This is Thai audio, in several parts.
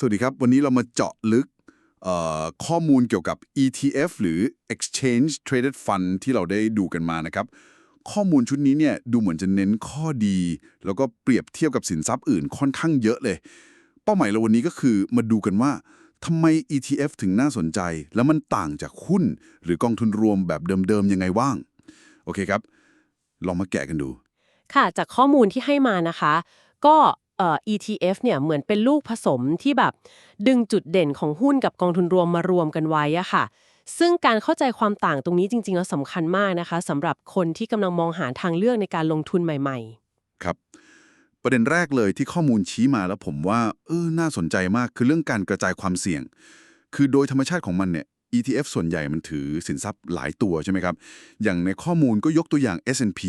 สวัสดีครับ วันนี้เรามาเจาะลึกข้อมูลเกี่ยวกับ ETF หรือ Exchange Traded Fund ที่เราได้ดูกันมานะครับ ข้อมูลชุดนี้เนี่ยดูเหมือนจะเน้นข้อดี แล้วก็เปรียบเทียบกับสินทรัพย์อื่นค่อนข้างเยอะเลย เป้าหมายเราวันนี้ก็คือมาดูกันว่าทำไม ETF ถึงน่าสนใจ แล้วมันต่างจากหุ้น หรือกองทุนรวมแบบเดิมๆยังไงบ้าง โอเคครับ ลองมาแกะกันดู ค่ะ จากข้อมูลที่ให้มานะคะ ก็ เอ่อ ETF เนี่ยเหมือนเป็นลูกผสมที่แบบดึงจุดเด่นของหุ้นกับกองทุนรวมมารวมกันไว้อะค่ะ ซึ่งการเข้าใจความต่างตรงนี้จริง ๆ แล้วสำคัญมากนะคะสำหรับคนที่กำลังมองหาทางเลือกในการลงทุนใหม่ ๆ ครับ ประเด็นแรกเลยที่ข้อมูลชี้มาแล้วผมว่าเออน่าสนใจมากคือเรื่องการกระจายความเสี่ยง คือโดยธรรมชาติของมันเนี่ย ETF ส่วนใหญ่มันถือสินทรัพย์หลายตัวใช่ไหมครับ อย่างในข้อมูลก็ยกตัวอย่าง S&P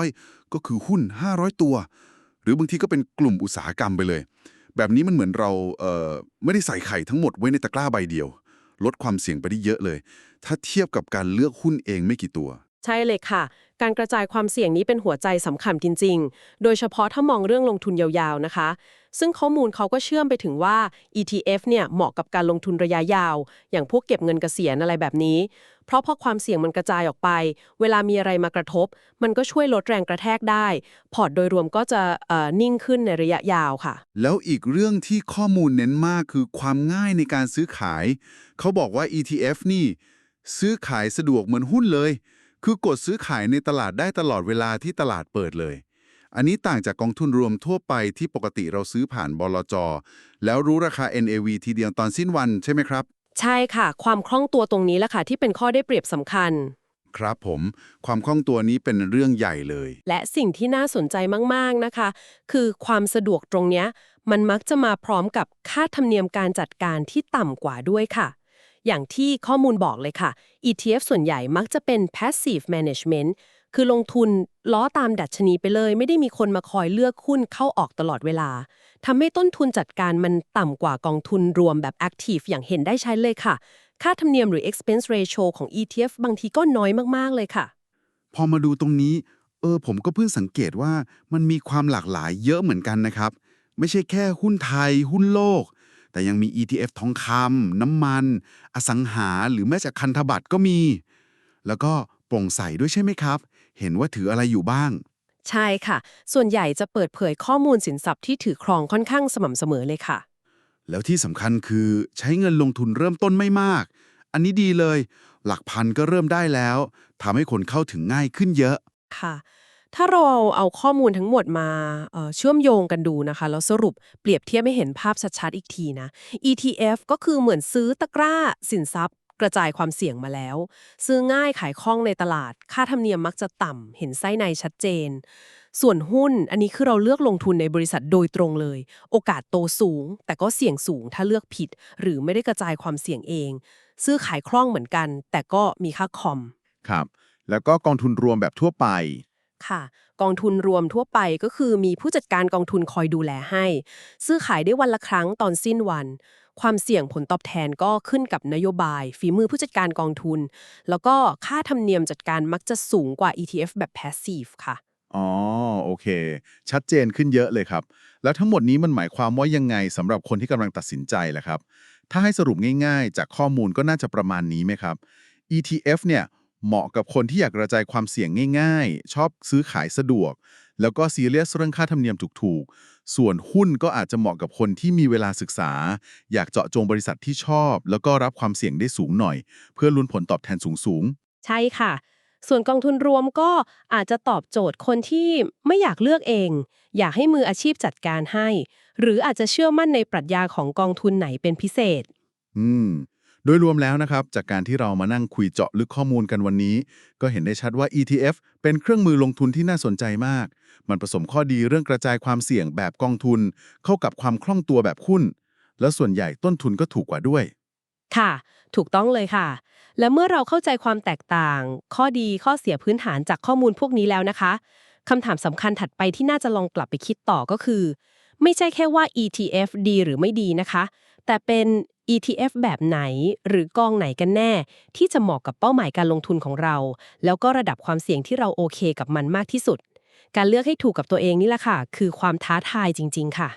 500 ก็คือหุ้น 500 ตัว หรือบางทีก็เป็นกลุ่มอุตสาหกรรมไปเลย แบบนี้มันเหมือนเราเอ่อไม่ได้ใส่ไข่ทั้งหมดไว้ในตะกร้าใบเดียว ลดความเสี่ยงไปได้เยอะเลย ถ้าเทียบกับการเลือกหุ้นเองไม่กี่ตัว ใช่เลยค่ะ การกระจายความเสี่ยงนี้เป็นหัวใจสำคัญจริง ๆ โดยเฉพาะถ้ามองเรื่องลงทุนยาวๆนะคะ ซึ่งข้อมูลเขาก็เชื่อมไปถึงว่า ETF เนี่ยเหมาะกับการลงทุนระยะยาว อย่างพวกเก็บเงินเกษียณอะไรแบบนี้ เพราะพอความเสี่ยงมันกระจายออกไป เวลามีอะไรมากระทบ มันก็ช่วยลดแรงกระแทกได้ พอร์ตโดยรวมก็จะเอ่อนิ่งขึ้นในระยะยาวค่ะ แล้วอีกเรื่องที่ข้อมูลเน้นมากคือความง่ายในการซื้อขาย เขาบอกว่า ETF นี่ ซื้อขายสะดวกเหมือนหุ้นเลย คือกดซื้อขายในตลาดได้ตลอดเวลาที่ตลาดเปิดเลย อันนี้ต่างจากกองทุนรวมทั่วไปที่ปกติเราซื้อผ่านบลจ แล้วรู้ราคา NAV ทีเดียวตอนสิ้นวันใช่ไหมครับ ใช่ค่ะ ความคล่องตัวตรงนี้แหละค่ะที่เป็นข้อได้เปรียบสำคัญ ครับผม ความคล่องตัวนี้เป็นเรื่องใหญ่เลย และสิ่งที่น่าสนใจมากๆนะคะ คือความสะดวกตรงเนี้ยมันมักจะมาพร้อมกับค่าธรรมเนียมการจัดการที่ต่ำกว่าด้วยค่ะ อย่างที่ข้อมูลบอกเลยค่ะ ETF ส่วนใหญ่มักจะเป็น passive management คือลงทุนล้อตามดัชนีไปเลย ไม่ได้มีคนมาคอยเลือกหุ้นเข้าออกตลอดเวลาทำให้ต้นทุนจัดการมันต่ำกว่ากองทุนรวมแบบ active อย่างเห็นได้ชัดเลยค่ะ ค่าธรรมเนียมหรือ expense ratio ของ ETF บางทีก็น้อยมาก ๆ เลยค่ะ พอมาดูตรงนี้ เออ ผมก็เพิ่งสังเกตว่ามันมีความหลากหลายเยอะเหมือนกันนะครับ ไม่ใช่แค่หุ้นไทย หุ้นโลก แต่ยังมี ETF ทองคำน้ำมัน อสังหาหรือแม้แต่คันธบัตรก็มี แล้วก็โปร่งใสด้วยใช่ไหมครับ เห็นว่าถืออะไรอยู่บ้าง ใช่ค่ะ ส่วนใหญ่จะเปิดเผยข้อมูลสินทรัพย์ที่ถือครองค่อนข้างสม่ำเสมอเลยค่ะ แล้วที่สำคัญคือใช้เงินลงทุนเริ่มต้นไม่มาก อันนี้ดีเลย หลักพันก็เริ่มได้แล้วทำให้คนเข้าถึงง่ายขึ้นเยอะค่ะ ถ้าเราเอาข้อมูลทั้งหมดมาเอ่อเชื่อมโยงกันดูนะคะ แล้วสรุปเปรียบเทียบให้เห็นภาพชัดๆอีกทีนะ ETF ก็คือเหมือนซื้อตะกร้าสินทรัพย์ กระจายความเสี่ยงมาแล้ว ซื้อง่ายขายคล่องในตลาด ค่าธรรมเนียมมักจะต่ำเห็นไส้ในชัดเจน ส่วนหุ้นอันนี้คือเราเลือกลงทุนในบริษัทโดยตรงเลย โอกาสโตสูง แต่ก็เสี่ยงสูงถ้าเลือกผิด หรือไม่ได้กระจายความเสี่ยงเอง ซื้อขายคล่องเหมือนกัน แต่ก็มีค่าคอมครับ แล้วก็กองทุนรวมแบบทั่วไปค่ะ กองทุนรวมทั่วไปก็คือมีผู้จัดการกองทุนคอยดูแลให้ ซื้อขายได้วันละครั้งตอนสิ้นวัน ความเสี่ยงผลตอบแทนก็ขึ้นกับนโยบาย ฝีมือผู้จัดการกองทุน แล้วก็ค่าธรรมเนียมจัดการมักจะสูงกว่า ETF แบบ passive ค่ะ อ๋อ โอเค ชัดเจนขึ้นเยอะเลยครับ แล้วทั้งหมดนี้มันหมายความว่ายังไงสำหรับคนที่กำลังตัดสินใจล่ะครับ ถ้าให้สรุปง่ายๆ จากข้อมูลก็น่าจะประมาณนี้ไหมครับ ETF เนี่ยเหมาะกับคนที่อยากกระจายความเสี่ยงง่าย ๆ ชอบซื้อขายสะดวก แล้วก็ซีเรียสเรื่องค่าธรรมเนียมถูกๆ ส่วนหุ้นก็อาจจะเหมาะกับคนที่มีเวลาศึกษา อยากเจาะจงบริษัทที่ชอบ แล้วก็รับความเสี่ยงได้สูงหน่อย เพื่อลุ้นผลตอบแทนสูงใช่ค่ะ ส่วนกองทุนรวมก็อาจจะตอบโจทย์คนที่ไม่อยากเลือกเอง อยากให้มืออาชีพจัดการให้ หรืออาจจะเชื่อมั่นในปรัชญาของกองทุนไหนเป็นพิเศษๆอืม โดยรวมแล้วนะครับ จากการที่เรามานั่งคุยเจาะลึกข้อมูลกันวันนี้ ก็เห็นได้ชัดว่า ETF เป็นเครื่องมือลงทุนที่น่าสนใจมาก มันผสมข้อดีเรื่องกระจายความเสี่ยงแบบกองทุน เข้ากับความคล่องตัวแบบหุ้น แล้วส่วนใหญ่ต้นทุนก็ถูกกว่าด้วย ค่ะ ถูกต้องเลยค่ะ และเมื่อเราเข้าใจความแตกต่าง ข้อดีข้อเสียพื้นฐานจากข้อมูลพวกนี้แล้วนะคะคำถามสำคัญถัดไปที่น่าจะลองกลับไปคิดต่อก็คือ ไม่ใช่แค่ว่า ETF ดีหรือไม่ดีนะคะ แต่เป็น ETF แบบไหน หรือกองไหนกันแน่ ที่จะเหมาะกับเป้าหมายการลงทุนของเรา แล้วก็ระดับความเสี่ยงที่เราโอเคกับมันมากที่สุด การเลือกให้ถูกกับตัวเองนี่แหละค่ะ คือความท้าทายจริง ๆ ค่ะ